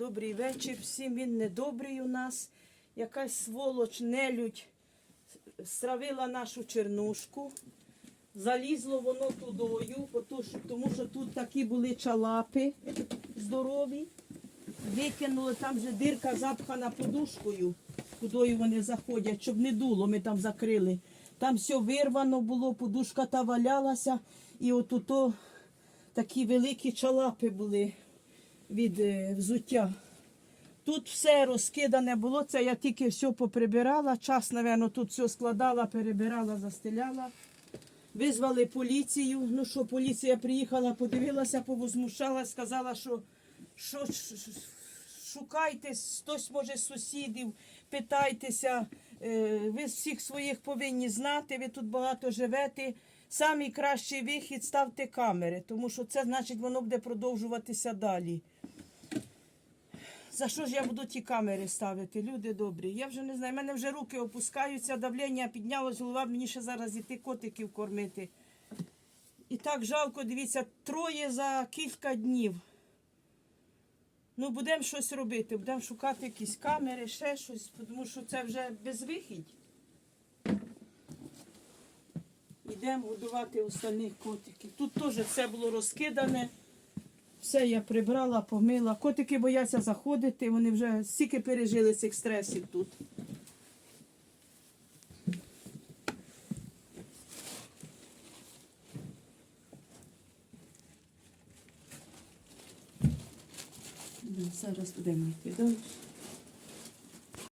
Добрий вечір. Всім він недобрий у нас. Якась сволоч, нелюдь стравила нашу чернушку. Залізло воно тудою, тому що тут такі були чалапи здорові. Викинули там вже дирка запхана подушкою, кудою вони заходять, щоб не дуло, ми там закрили. Там все вирвано було, подушка та валялася, і от такі великі чалапи були від е, взуття. Тут все розкидане було, це я тільки все поприбирала. Час, напевно, тут все складала, перебирала, застеляла. Визвали поліцію. Ну що, поліція приїхала, подивилася, повозмущала, сказала, що, що шукайте, хтось може з сусідів, питайтеся. Е, Ви всіх своїх повинні знати, ви тут багато живете. Самий кращий вихід ставте камери, тому що це значить воно буде продовжуватися далі. За що ж я буду ті камери ставити? Люди добрі. Я вже не знаю, в мене вже руки опускаються, давлення піднялось, голова мені ще зараз іти котиків кормити. І так жалко, дивіться, троє за кілька днів. Ну, будемо щось робити, будемо шукати якісь камери, ще щось, тому що це вже безвихідь. Йдемо годувати остальних котиків. Тут теж все було розкидане. Все я прибрала, помила. Котики бояться заходити, вони вже стільки пережили цих стресів тут. Зараз будемо йти далі.